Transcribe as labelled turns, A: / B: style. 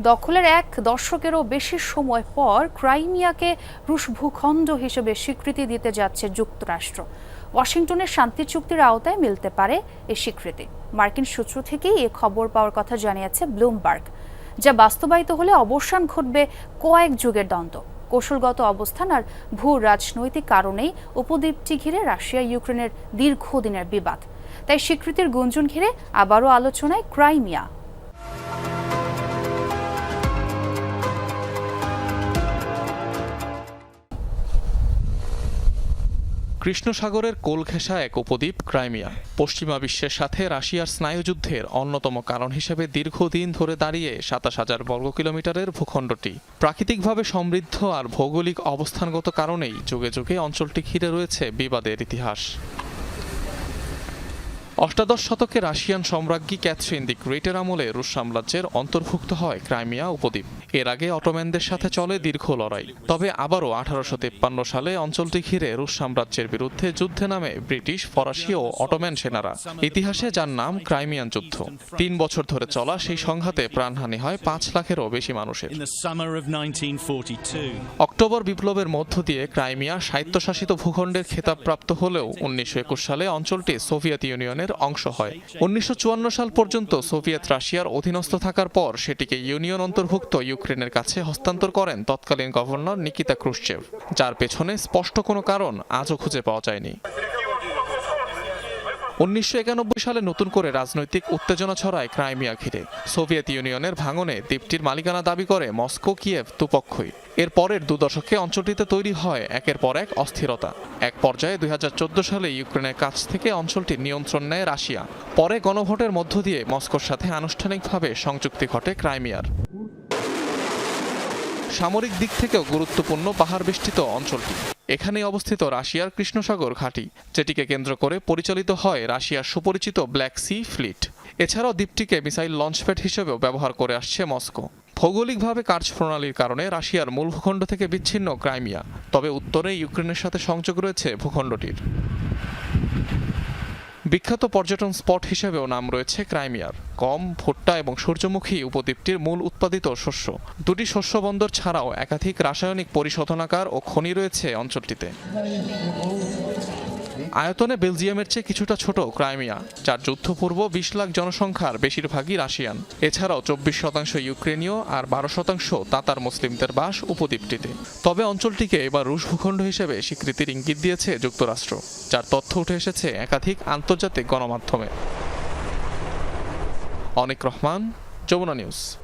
A: দখলের এক দশকেরও বেশি সময় পর ক্রাইমিয়াকে রুশ ভূখণ্ড হিসেবে স্বীকৃতি দিতে যাচ্ছে যুক্তরাষ্ট্র। ওয়াশিংটনের শান্তি চুক্তির আওতায় মিলতে পারে এই স্বীকৃতি। মার্কিন সূত্র থেকেই এ খবর পাওয়ার কথা জানিয়েছে ব্লুমবার্গ, যা বাস্তবায়িত হলে অবসান ঘটবে কয়েক যুগের দ্বন্দ্ব কৌশলগত অবস্থান আর ভূ রাজনৈতিক কারণেই উপদ্বীপটি ঘিরে রাশিয়া, ইউক্রেনের দীর্ঘদিনের বিবাদ। তাই স্বীকৃতির গুঞ্জন ঘিরে আবারও আলোচনায় ক্রাইমিয়া।
B: কৃষ্ণ সাগরের কোল এক উপদ্বীপ, ক্রাইমিয়া। পশ্চিমা বিশ্বের সাথে রাশিয়ার স্নায়ুযুদ্ধের অন্যতম কারণ হিসেবে দীর্ঘদিন ধরে দাঁড়িয়ে সাতাশ হাজার বর্গ কিলোমিটারের ভূখণ্ডটি। প্রাকৃতিকভাবে সমৃদ্ধ আর ভৌগোলিক অবস্থানগত কারণেই যুগে যুগে অঞ্চলটি ঘিরে রয়েছে বিবাদের ইতিহাস। অষ্টাদশ শতকে রাশিয়ান সম্রাজ্ঞী ক্যাথরিন দি গ্রেটের আমলে রুশ সাম্রাজ্যের অন্তর্ভুক্ত হয় ক্রাইমিয়া উপদ্বীপ। এর আগে অটোম্যানদের সাথে চলে দীর্ঘ লড়াই। তবে আবারও আঠারোশো তেপ্পান্ন সালে অঞ্চলটি ঘিরে রুশ সাম্রাজ্যের বিরুদ্ধে যুদ্ধে নামে ব্রিটিশ ফরাসি ও অটোম্যান সেনারা। ইতিহাসে যার নাম ক্রাইমিয়ান যুদ্ধ। তিন বছর ধরে চলা সেই সংঘাতে প্রাণহানি হয় পাঁচ লাখেরও বেশি মানুষের।
C: In the summer of 1942.
B: October বিপ্লবের মধ্য দিয়ে ক্রাইমিয়া স্বায়ত্তশাসিত ভূখণ্ডের খেতাবপ্রাপ্ত হলেও উনিশশো একুশ সালে অঞ্চলটি সোভিয়েত ইউনিয়নের অংশ হয়। উনিশশো চুয়ান্ন সাল পর্যন্ত সোভিয়েত রাশিয়ার অধীনস্থ থাকার পর সেটিকে ইউনিয়ন অন্তর্ভুক্ত ইউক্রেনের কাছে হস্তান্তর করেন তৎকালীন গভর্নর নিকিতা ক্রুশচেভ যার পেছনে স্পষ্ট কোনো কারণ আজও খুঁজে পাওয়া যায়নি। উনিশশো একানব্বই সালে নতুন করে রাজনৈতিক উত্তেজনা ছড়ায় ক্রাইমিয়া ঘিরে। সোভিয়েত ইউনিয়নের ভাঙনে দ্বীপটির মালিকানা দাবি করে মস্কো, কিয়েভ দুপক্ষই। এর পরের দু দশকে অঞ্চলটিতে তৈরি হয় একের পর এক অস্থিরতা। এক পর্যায়ে দুই হাজার চোদ্দ সালে ইউক্রেনের কাছ থেকে অঞ্চলটির নিয়ন্ত্রণ নেয় রাশিয়া। পরে গণভোটের মধ্য দিয়ে মস্কোর সাথে আনুষ্ঠানিকভাবে সংযুক্তি ঘটে ক্রাইমিয়ার। সামরিক দিক থেকেও গুরুত্বপূর্ণ পাহাড় বেষ্টিত অঞ্চলটি। এখানেই অবস্থিত রাশিয়ার কৃষ্ণসাগর ঘাঁটি, যেটিকে কেন্দ্র করে পরিচালিত হয় রাশিয়ার সুপরিচিত ব্ল্যাক সি ফ্লিট এছাড়াও দ্বীপটিকে মিসাইল লঞ্চপ্যাড হিসেবেও ব্যবহার করে আসছে মস্কো। ভৌগোলিকভাবে কার্য প্রণালীর কারণে রাশিয়ার মূল ভূখণ্ড থেকে বিচ্ছিন্ন ক্রাইমিয়া, তবে উত্তরে ইউক্রেনের সাথে সংযোগ রয়েছে ভূখণ্ডটির। বিখ্যাত পর্যটন স্পট হিসেবেও নাম রয়েছে ক্রাইমিয়ার। কম ভুট্টা এবং সূর্যমুখী উপদ্বীপটির মূল উৎপাদিত শস্য। দুটি শস্য বন্দর ছাড়াও একাধিক রাসায়নিক পরিশোধনাকার ও খনি রয়েছে অঞ্চলটিতে। আয়তনে বেলজিয়ামের চেয়ে কিছুটা ছোট ক্রাইমিয়া, যার যুদ্ধপূর্ব বিশ লাখ জনসংখ্যার বেশিরভাগই রাশিয়ান। এছাড়াও চব্বিশ শতাংশ ইউক্রেনীয় আর বারো শতাংশ তাতার মুসলিমদের বাস উপদ্বীপটিতে। তবে অঞ্চলটিকে এবার রুশ ভূখণ্ড হিসেবে স্বীকৃতির ইঙ্গিত দিয়েছে যুক্তরাষ্ট্র, যার তথ্য উঠে এসেছে একাধিক আন্তর্জাতিক গণমাধ্যমে। অনিক রহমান, যমুনা নিউজ।